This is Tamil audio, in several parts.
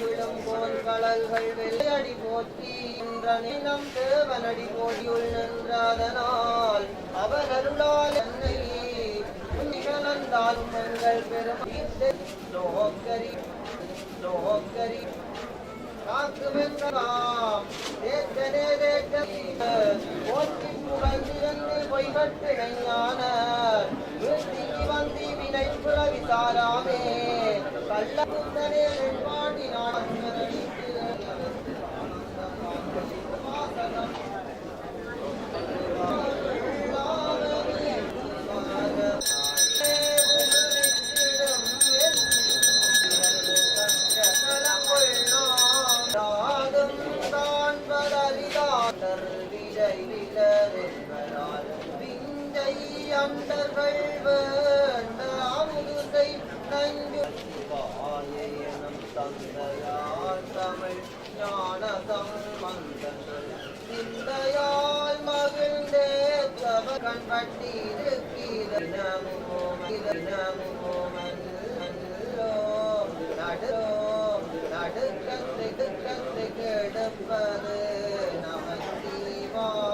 விழும் போல் கடல்கள் வெள்ளையடி போற்றி என்ற நிலம் தேவனடி போடியுள் நின்றாதனால் அவர் அருளால் என்னை நிகழ்ந்தாலும் எங்கள் பெரும் லோகரி லோகரி காக்குமென்றாம் தேற்றனே தேற்ற போற்றி புகழ்ந்திருந்து பொய்கட்டு நெஞ்ஞான வீழ்த்திக்கு வந்தி வினை புறவி சாராமே கள்ள அண்டர்கள் வேண்ட அமுதுசை நஞ்சு வாயனம் தந்தையால் தமிழ் ஞான சம்பந்தங்கள் சிந்தையால் மகிழ்ந்தே தவ கண்பட்டிருக்கிறது நமோ நடோ நடுக்கத்தை கெடுப்பது நமசிவாயவே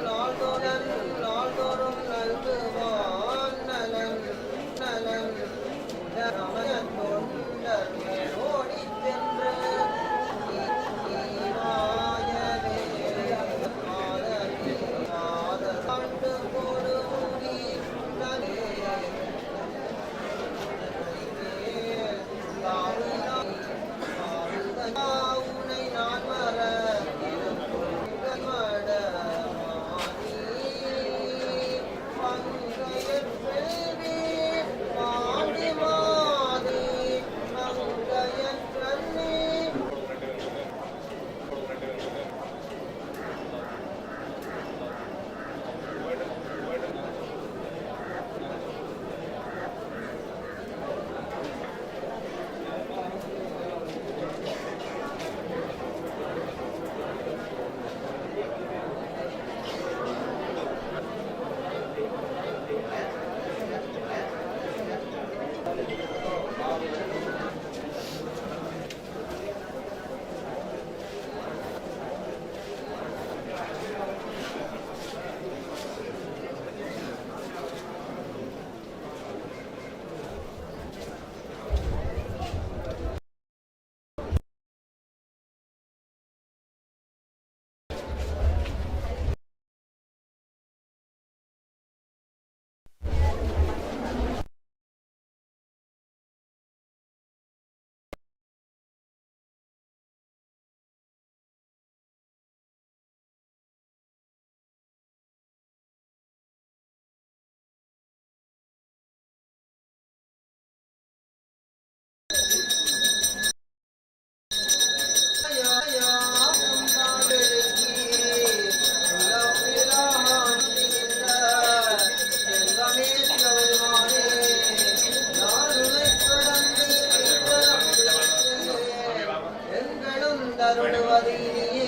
அருளுவது இனியே.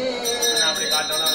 காட்டணும்